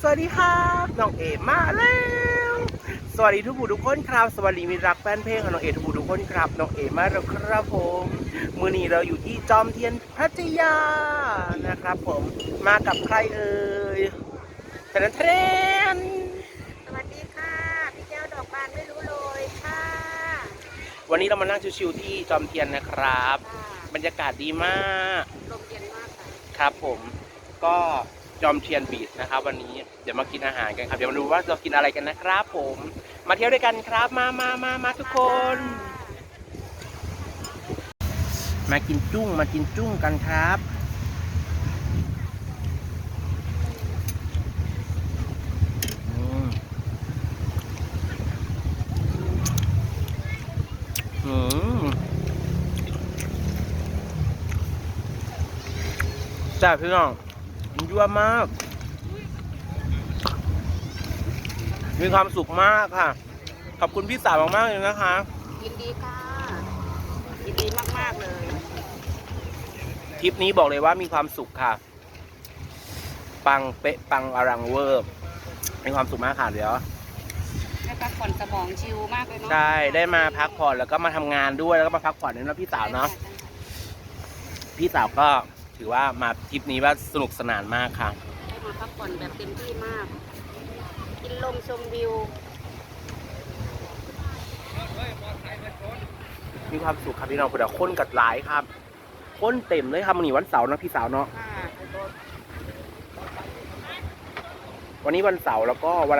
สวัสดีครับน้องเอมาแล้ว สวัสดีทุกผู้ทุกคนครับ สวัสดีมิตรรักแฟนเพลงของน้องเอทุกผู้ทุกคนครับน้องเอมาแล้วครับผมมือนี้เราอยู่ที่จอมเทียนพัทยานะครับ ผมมากับใครเอ่ยแทนแทนสวัสดีค่ะพี่แก้วดอกบานไม่รู้เลยค่ะ วันนี้เรามานั่งชิวๆที่จอมเทียนนะครับค่ะบรรยากาศดีมากลมเย็นมากค่ะครับผมก็ จอมเทียนบีชนะครับ วันนี้เดี๋ยวมากินอาหารกันครับ เดี๋ยวมาดูว่าเรากินอะไรกันนะครับ ผม มาเที่ยวด้วยกันครับมามามามาทุกคน มากินจุ้งมากินจุ้งกันครับอืมอืมจ้าพี่น้อง วมาก มีความสุขมากค่ะ ขอบคุณพี่สาวมากๆเลยนะคะ ยินดีค่ะยินดีมากๆเลยทริปนี้บอกเลยว่ามีความสุขค่ะ ปังเป๊ะปังอลังเวอร์มีความสุขมากค่ะเดี๋ยวได้พักผ่อนสมองชิลมากเลยเนาะใช่ได้มาพักผ่อนแล้วก็มาทำงานด้วยแล้วก็มาพักผ่อนด้วยนะพี่สาวเนาะพี่สาวก็ ถือว่ามาทริปนี้ว่าสนุกสนานมากค่ะ ได้มาพักผ่อนแบบเต็มที่มาก กินลมชมวิว มีความสุขครับพี่น้องคุณเดี๋ยวคนกัดหลายครับ คนเต็มเลยครับวันนี้วันเสาร์นะพี่สาวเนาะค่ะวันนี้วันเสาร์แล้วก็วัน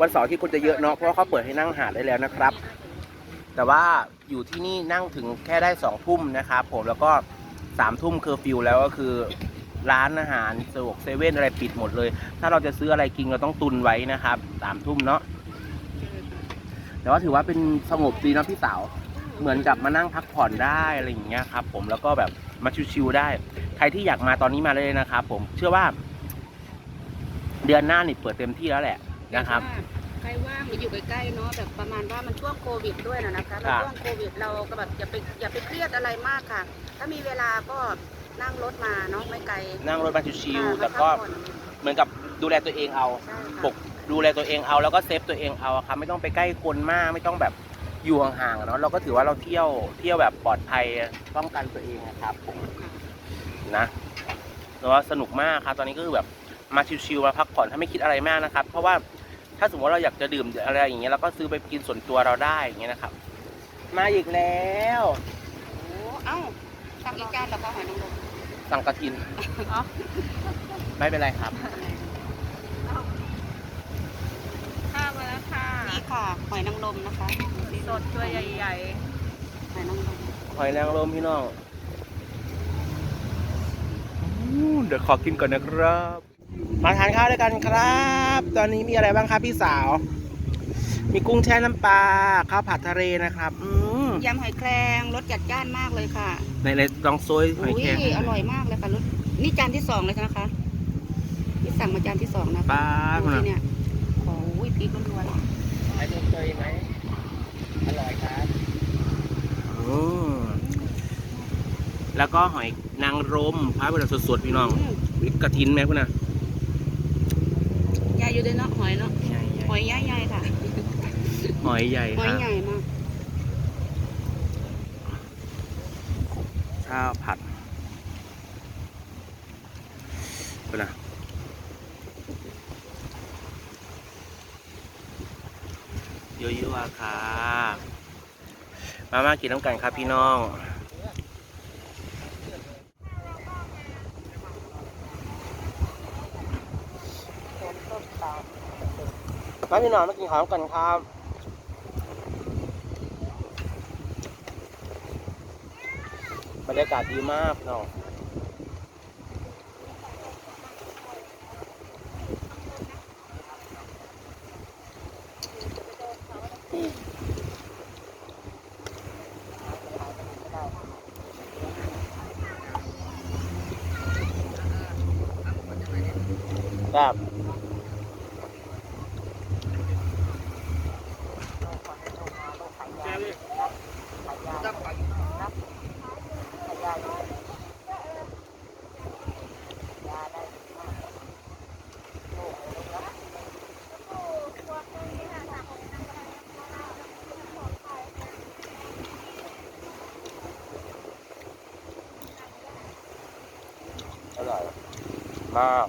วันเสาร์ที่คนจะเยอะเนาะเพราะว่าเขาเปิดให้นั่งหาดได้แล้วนะครับ แต่ว่าอยู่ที่นี่นั่งถึงแค่ได้สองทุ่มนะครับผมแล้วก็ สามทุ่มเคอร์ฟิวแล้วก็คือร้านอาหารสะดวกเซเว่นอะไรปิดหมดเลย ถ้าเราจะซื้ออะไรกินเราต้องตุนไว้นะครับสามทุ่มเนาะแต่ว่าถือว่าเป็นสงบดีนะพี่สาวเหมือนกับมานั่งพักผ่อนได้อะไรอย่างเงี้ยครับ ผมแล้วก็แบบมาชิวๆได้ ใครที่อยากมาตอนนี้มาเลยนะครับผมเชื่อว่า เดือนหน้านี่เปิดเต็มที่แล้วแหละนะครับ ใครว่างมาอยู่ใกล้ๆเนาะแบบประมาณว่ามันช่วงโควิดด้วยนะนะคะครัมันบช่วงโควิดเราก็แบบอย่าไปอย่าไปเครียดอะไรมากค่ะ ถ้ามีเวลาก็นั่งรถมาเนาะไม่ไกลนั่งรถมาชิวๆค่ะแต่ก็มาพัผ่อนเหมือนกับดูแลตัวเองเอาใช่ค่ะปกดูแลตัวเองเอาแล้วก็เซฟตัวเองเอาอะครับไม่ต้องไปใกล้คนมากไม่ต้องแบบอยู่ห่างๆอะเนาะเราก็ถือว่าเราเที่ยวเที่ยวแบบปลอดภัยป้องกันตัวเองนะครับผมนะแต่ว่าสนุกมากครับตอนนี้ก็คือแบบมาชิวๆมาพักผ่อนถ้าไม่คิดอะไรมากนะครับ เพราะว่า ถ้าสมมติว่าเราอยากจะดื่มอะไรอย่างเงี้ยเราก็ซื้อไปกินส่วนตัวเราได้อย่างเงี้ยนะครับ มาอีกแล้วโอ้เอ้าสั่งอีกจานแล้วก็หอยนางรมสั่งกระทินอ๋อไม่เป็นไรครับข้าวมาแล้วค่ะนี่ค่ะหอยนางรมนะคะสดตัวใหญ่หอยนางรมหอยนางรมพี่น้องอู้เดี๋ยวขอกินก่อนนะครับ มาทานข้าวด้วยกันครับ ตอนนี้มีอะไรบ้างครับพี่สาว มีกุ้งแช่น้ำปลาข้าวผัดทะเลนะครับอืมยำหอยแครงรสจัดจ้านมากเลยค่ะในในลองโซยหอยแครงยอร่อยมากเลยค่ะรสนี่จานที่สองเลยนะคะนี่สั่งมาจานที่สองนะปลาดูสิเนี่ยโอ้ยพริกล้วนไอ้เคยไหมอร่อยครับอืมแล้วก็หอยนางรมพาไปแบบสดๆพี่น้องๆอืมวิกระทินไหมคุณน่ะใหญ่ อยู่ด้วยเนาะหอยเนาะใหญ่หอยใหญ่ๆค่ะๆหอยใหญ่หคอยรับใหญ่มากข้าวผัดคุณน่ะเยอะๆอะค่ะมามากินน้ำกันครับพี่น้อง มาพี่น้องมากินข้าวกันครับบรรยากาศดีมากเนาะ มาก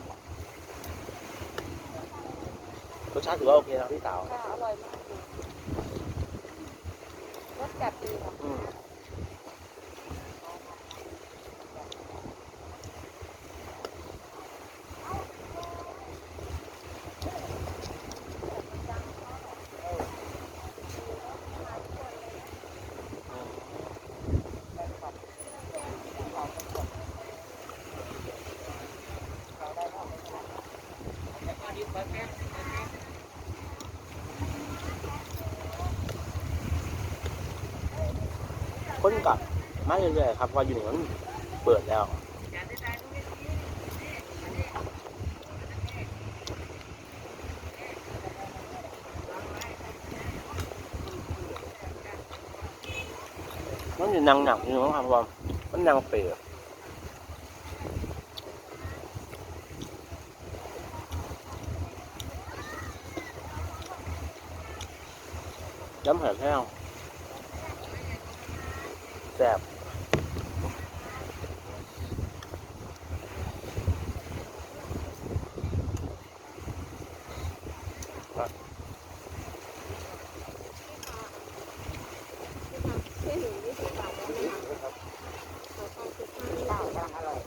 รสชาติถือว่าโอเคนะพี่สาวค่ะอร่อยมากเลยรสจัดดีค่ะ นกลับมาเรื่อยๆครับพออยู่นี่มันเปิดแล้วมันจะนังหนักอยู่นะครับว่ามันนังเปรย์ย้ำแห้งแห้ง ซ่บที่หนึ่งยี่สิบบาทได้ไหมคะขอความคิดข้างนี้ได้อร่อย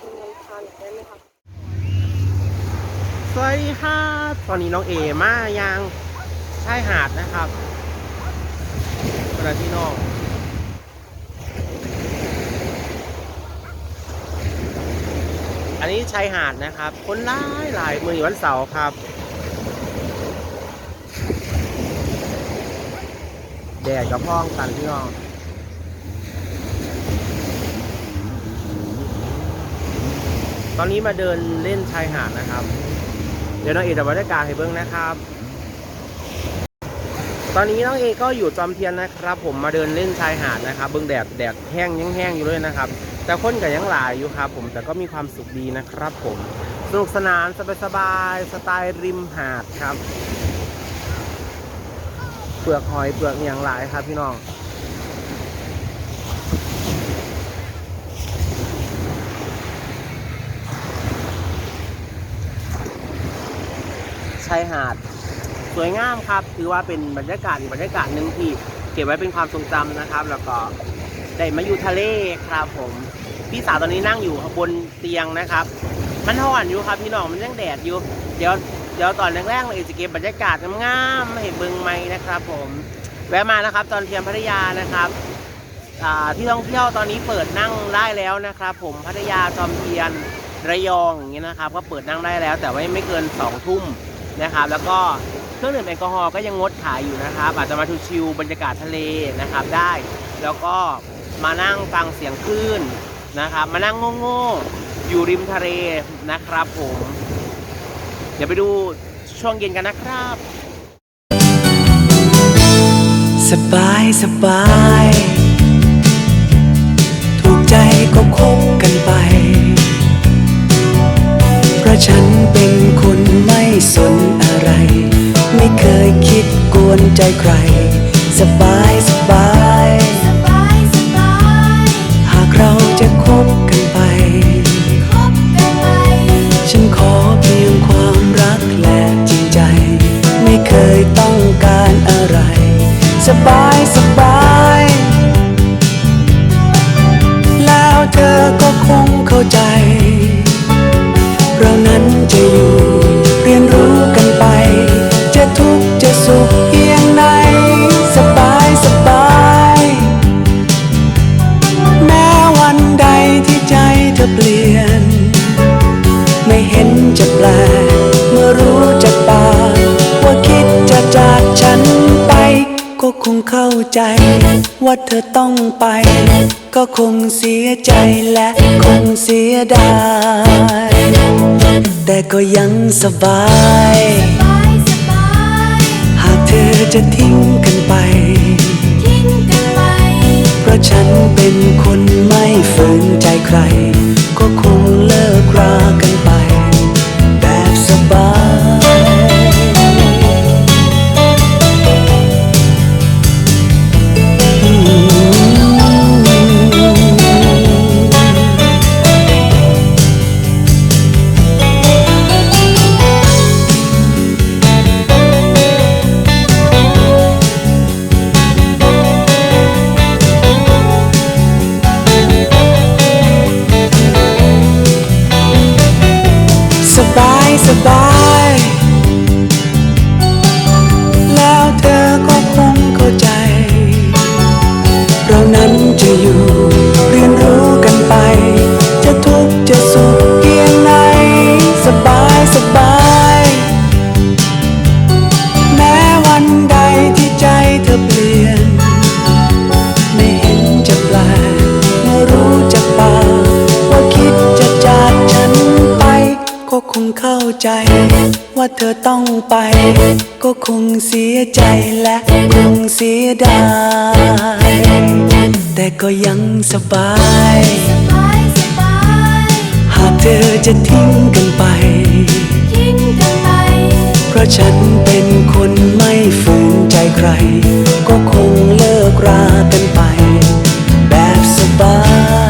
ทำเงินทอนได้ไหมคะสวัสดีค่ะ ตอนนี้น้องเอมายังชายหาดนะครับเวลาที่น้อง นนี้ชายหาดนะครับ คนหลายหลายมือวันเสาร์ครับ แดดกับพ้องกันพี่น้องตอนนี้มาเดินเล่นชายหาดนะครับ เดี๋ยวน้องเอกจะบรรยากาศให้เบิ้งนะครับ ตอนนี้น้องเอก็อยู่จอมเทียนนะครับ ผมมาเดินเล่นชายหาดนะครับเบิ้งแดดแดดแห้งยังแห้งอยู่เลยนะครับ แต่คนก็ยังหลายอยู่ครับผมแต่ก็มีความสุขดีนะครับ ผมสนุกสนานสบายๆสไตล์ริมหาดครับเปลือกหอยเปลือกอย่างหลายครับพี่น้องชายหาด สวยงามครับถือว่าเป็นบรรยากาศอีกบรรยากาศหนึ่งที่เก็บไว้เป็นความทรงจำนะครับ แล้วก็ได้มาอยู่ทะเลครับผมพี่สาวตอนนี้นั่งอยู่บนเตียงนะครับ มันห่อนอยู่ครับพี่น้องมันยังแดดอยู่ เดี๋ยวเดี๋ยวตอนแรกๆเราจะเก็บบรรยากาศงามๆให้เบิงไหมนะครับ ผมแวะมานะครับ ตอนเทียมพัทยานะครับที่ท่องเที่ยวตอนนี้เปิดนั่งได้แล้วนะครับ ผมพัทยาจอมเทียนระยองอย่างเงี้ยนะครับ ก็เปิดนั่งได้แล้ว แต่ว่าไม่เกินสองทุ่มนะครับ แล้วก็ เครื่องดื่มแอลกอฮอล์ก็ยังงดขายอยู่นะครับ อาจจะมาชิวบรรยากาศทะเลนะครับได้ แล้วก็มานั่งฟังเสียงคลื่นนะครับ มานั่งโง่ๆอยู่ริมทะเลนะครับผม เดี๋ยวไปดูช่วงเย็นกันนะครับ สบายสบายถูกใจก็คบกันไป เพราะฉันเป็นคนไม่สนอะไร ไม่เคยคิดกวนใจใคร สบายสบายหากเราจะคบกันไป ฉันขอเพียงความรักและจริงใจ ไม่เคยต้องการอะไร สบายสบาย เธอต้องไป ก็คงเสียใจและคงเสียดาย แต่ก็ยังสบาย หากเธอจะทิ้งกันไป เพราะฉันเป็นคนไม่ฝืนใจใคร ก็คงเลิกรากันไป ไป ก็คงเสียใจและคงเสียดาย แต่ก็ยังสบาย หากเธอจะทิ้งกันไปทิ้งกันไป เพราะฉันเป็นคนไม่ฝืนใจใคร ก็คงเลิกรากันไป แบบสบาย